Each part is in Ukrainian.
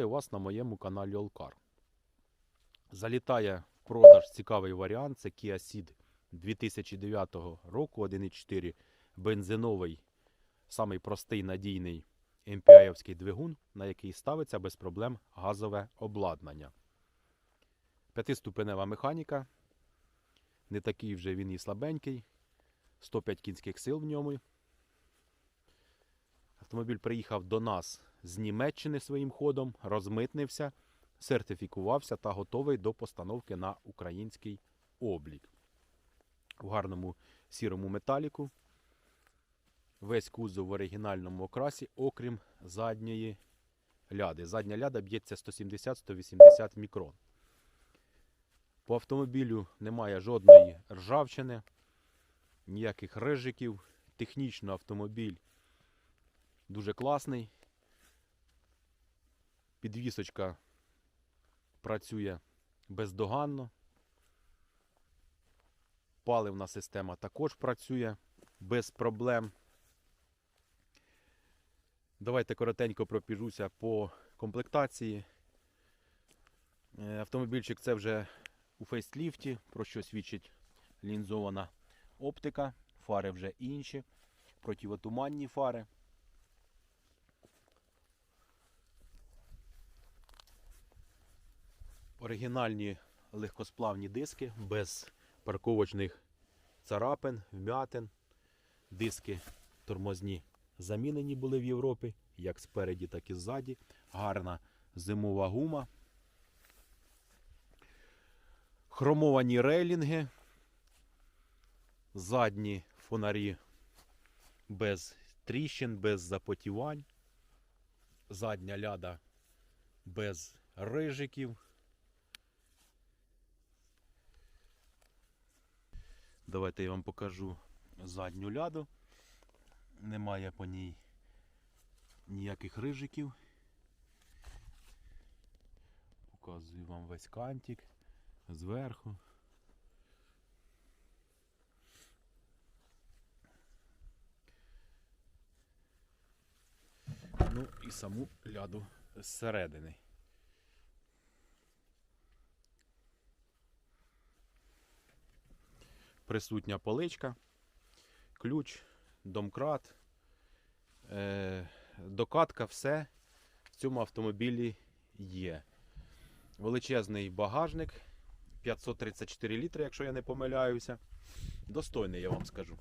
вас на моєму каналі Олкар. Залітає в продаж цікавий варіант. Це Kia Ceed 2009 року 1.4 бензиновий, самий простий надійний MPI-овський двигун, на який ставиться без проблем газове обладнання. П'ятиступенева механіка. Не такий вже він і слабенький. 105 кінських сил в ньому. Автомобіль приїхав до нас з Німеччини своїм ходом, розмитнився, сертифікувався та готовий до постановки на український облік. В гарному сірому металіку. Весь кузов в оригінальному окрасі, окрім задньої ляди. Задня ляда б'ється 170-180 мікрон. По автомобілю немає жодної ржавчини, ніяких рижиків. Технічно автомобіль дуже класний. Підвісочка працює бездоганно. Паливна система також працює без проблем. Давайте коротенько пробіжуся по комплектації. Е, Автомобільчик це вже у фейсліфті, про що свідчить лінзована оптика. Фари вже інші, противотуманні фари. Оригінальні легкосплавні диски без парковочних царапин, вмятин. Диски тормозні замінені були в Європі, як спереді, так і ззаді. Гарна зимова гума. Хромовані рейлінги. Задні фонарі без тріщин, без запотівань. Задня ляда без рижиків. Давайте я вам покажу задню ляду. Немає по ній ніяких рижиків. Показую вам весь кантик зверху. Ну і саму ляду зсередини. Присутня поличка, ключ, домкрат, е, докатка, все в цьому автомобілі є. Величезний багажник, 534 літри, якщо я не помиляюся. Достойний, я вам скажу.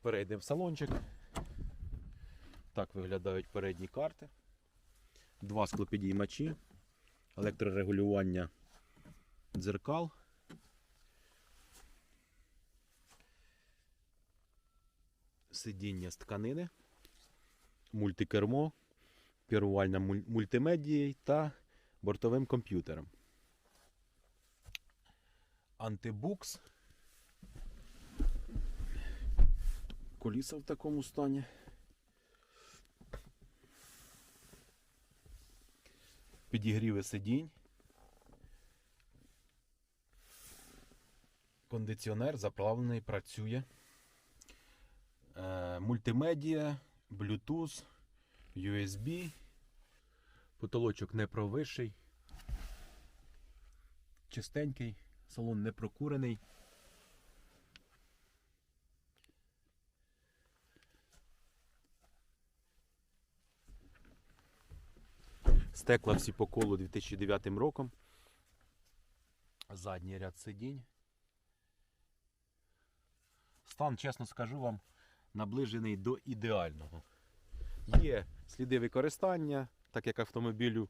Перейдемо в салончик. Так виглядають передні карти. Два склопідіймачі, електрорегулювання дзеркал. Сидіння з тканини, мультикермо, керувальна муль- мультимедією та бортовим комп'ютером. Антибукс. Коліса в такому стані. Підігріви сидінь. Кондиціонер заправлений, працює. Е, мультимедіа, Bluetooth, USB. Потолочок не провисший. Чистенький, салон не прокурений. Стекла всі по колу 2009 роком. Задній ряд сидінь. Стан, чесно скажу вам, наближений до ідеального. Є сліди використання, так як автомобілю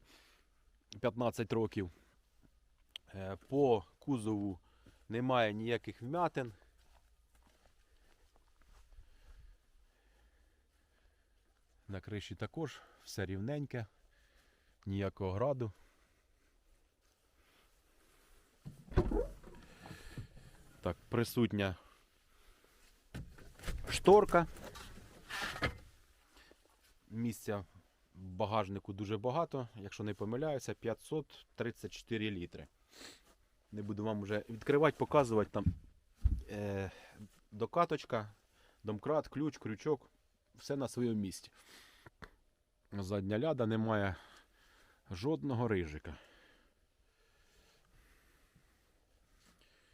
15 років. Е, По кузову немає ніяких вмятин. На криші також все рівненьке, ніякого граду. Так, присутня шторка. Місця в багажнику дуже багато, якщо не помиляюся, 534 літри. Не буду вам вже відкривати, показувати там е, докаточка, домкрат, ключ, крючок. все на своєму місці. Задня ляда немає жодного рижика.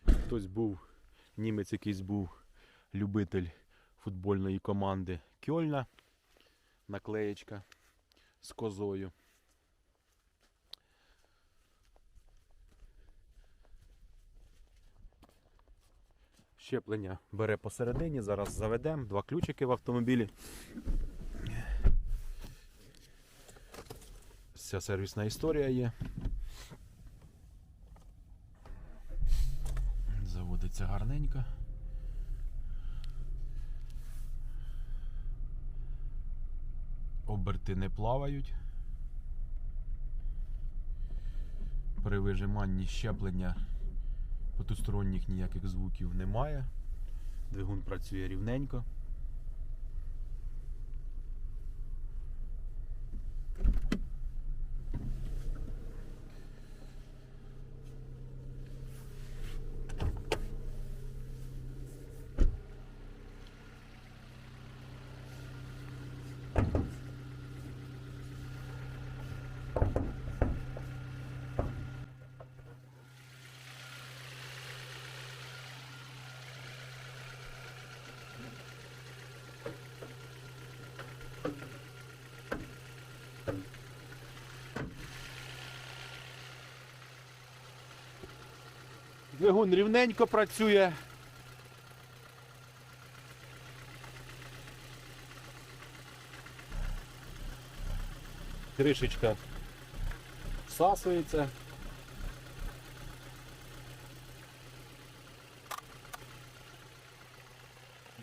Хтось був, німець якийсь був любитель футбольної команди Кьольна. Наклеєчка з козою. Щеплення бере посередині, зараз заведемо, два ключики в автомобілі. Вся сервісна історія є. Заводиться гарненько. Оберти не плавають. При вижиманні щеплення потусторонніх ніяких звуків немає. Двигун працює рівненько. Двигун рівненько працює. Кришечка всасується.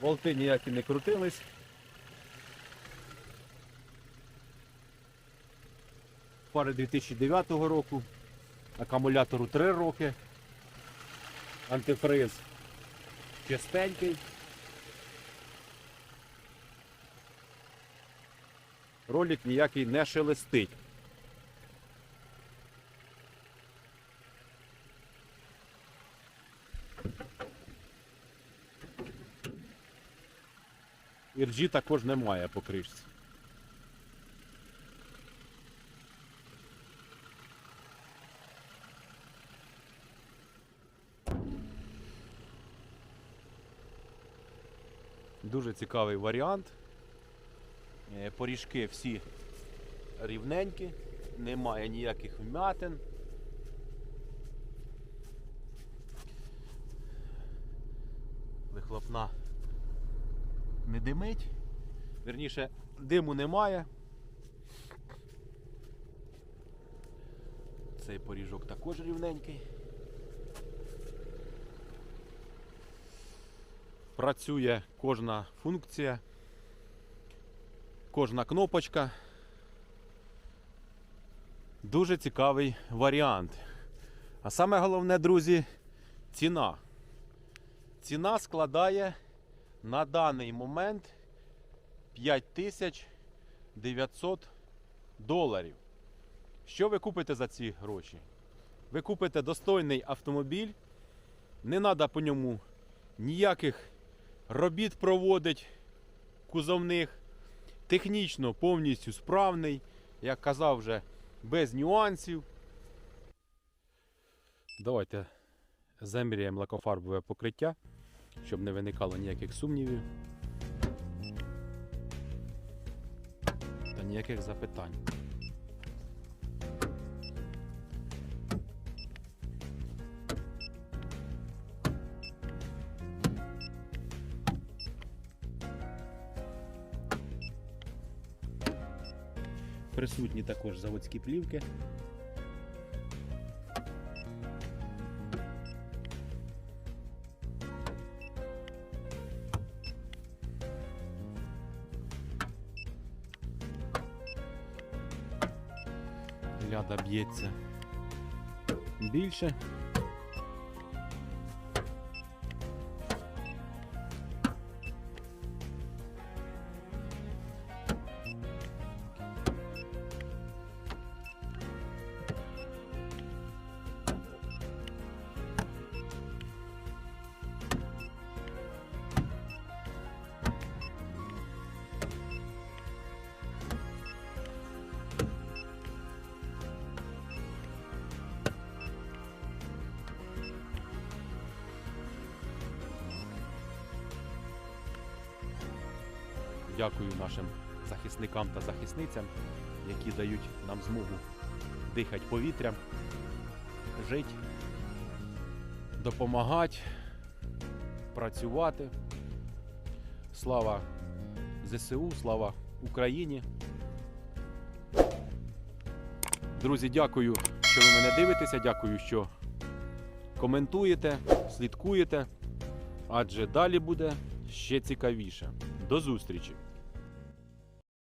Болти ніякі не крутились. Пари 2009 року, акумулятору 3 роки антифриз чистенький. Ролик ніякий не шелестить. Іржі також немає по кришці. Дуже цікавий варіант. Е, Поріжки всі рівненькі, немає ніяких вмятин. Вихлопна не димить. Верніше, диму немає. Цей поріжок також рівненький. Працює кожна функція, кожна кнопочка. Дуже цікавий варіант. А саме головне, друзі, ціна. Ціна складає на даний момент 5900 доларів. Що ви купите за ці гроші? Ви купите достойний автомобіль, не треба по ньому ніяких робіт проводить кузовних, технічно повністю справний, як казав вже, без нюансів. Давайте заміряємо лакофарбове покриття, щоб не виникало ніяких сумнівів та ніяких запитань. Присутні також заводські плівки. Ляда б'ється більше. Дякую нашим захисникам та захисницям, які дають нам змогу дихати повітрям, жити, допомагати, працювати. Слава ЗСУ, слава Україні. Друзі, дякую, що ви мене дивитеся. Дякую, що коментуєте, слідкуєте. Адже далі буде ще цікавіше. До зустрічі!